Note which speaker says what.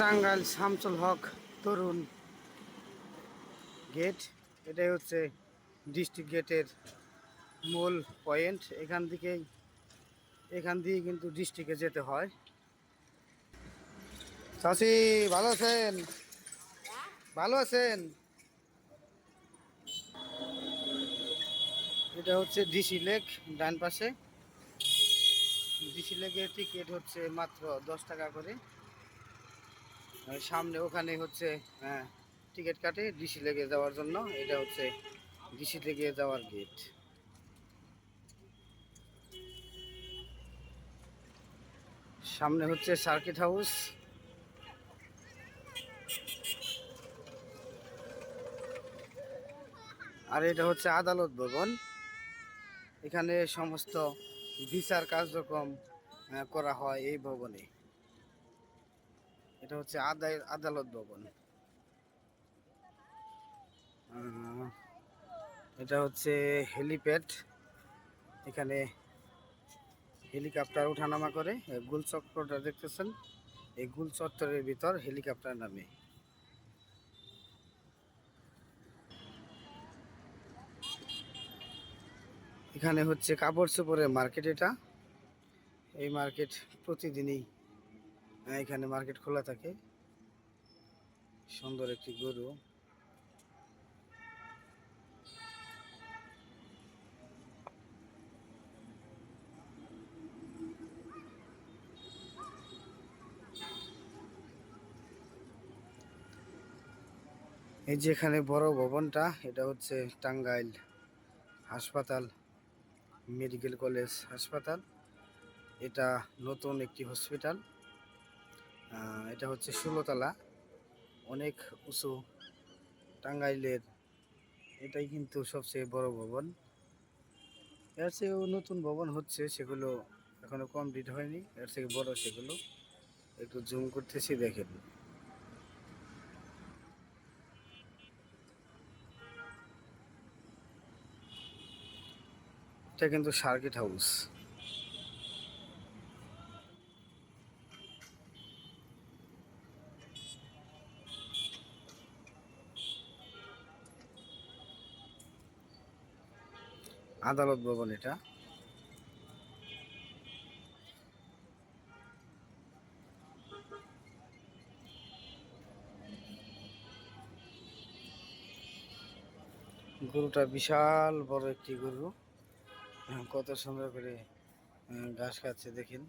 Speaker 1: টাঙ্গাইল শামসুল হক তরুণ gate. এটাই হচ্ছে district গেটের মূল পয়েন্ট। এখান থেকেই, এখান দিয়ে কিন্তু ডিস্ট্রিক্টে যেতে হয়। চাষি ভালো আছেন? ভালো আছেন? এটা হচ্ছে ডিসি লেক, ডান পাশে। ডিসি লেকের টিকিট হচ্ছে মাত্র দশ টাকা করে। সামনে ওখানে হচ্ছে হ্যাঁ টিকিট কাটে, ডিসি লেগে যাওয়ার জন্য। এটা হচ্ছে ডিসি লেগে যাওয়ার গেট সামনে হচ্ছে সার্কিট হাউস আর এটা হচ্ছে আদালত ভবন। এখানে সমস্ত বিচার কার্যক্রম করা হয় এই ভবনে। এটা হচ্ছে আদায়, আদালত ভবন। এটা হচ্ছে হেলিপ্যাড। এখানে হেলিকপ্টার ওঠানামা করে। গুল চক্রটা দেখতেছেন? এই গুল চত্বরের ভিতর হেলিকপ্টার নামে। এখানে হচ্ছে কাপড় চোপড়ের মার্কেট এটা। এই মার্কেট প্রতিদিনই এখানে মার্কেট খোলা থাকে। সুন্দর একটি গরু। এই যে এখানে বড় ভবনটা, এটা হচ্ছে টাঙ্গাইল হাসপাতাল, মেডিকেল কলেজ হাসপাতাল। এটা নতুন একটি হসপিটাল এটা হচ্ছে ষোলোতলা। অনেক উঁচু টাঙ্গাইলের। এটাই কিন্তু সবচেয়ে বড় ভবন। এর চেয়েও নতুন ভবন হচ্ছে, সেগুলো এখনও কমপ্লিট হয়নি। এর থেকে বড় সেগুলো একটু জুম করতেছি, দেখেন। এটা কিন্তু সার্কিট হাউস। আদালত ভবন এটা। গরুটা বিশাল বড় একটি গরু। হ্যাঁ, কত সুন্দর করে ঘাস খাচ্ছে দেখেন।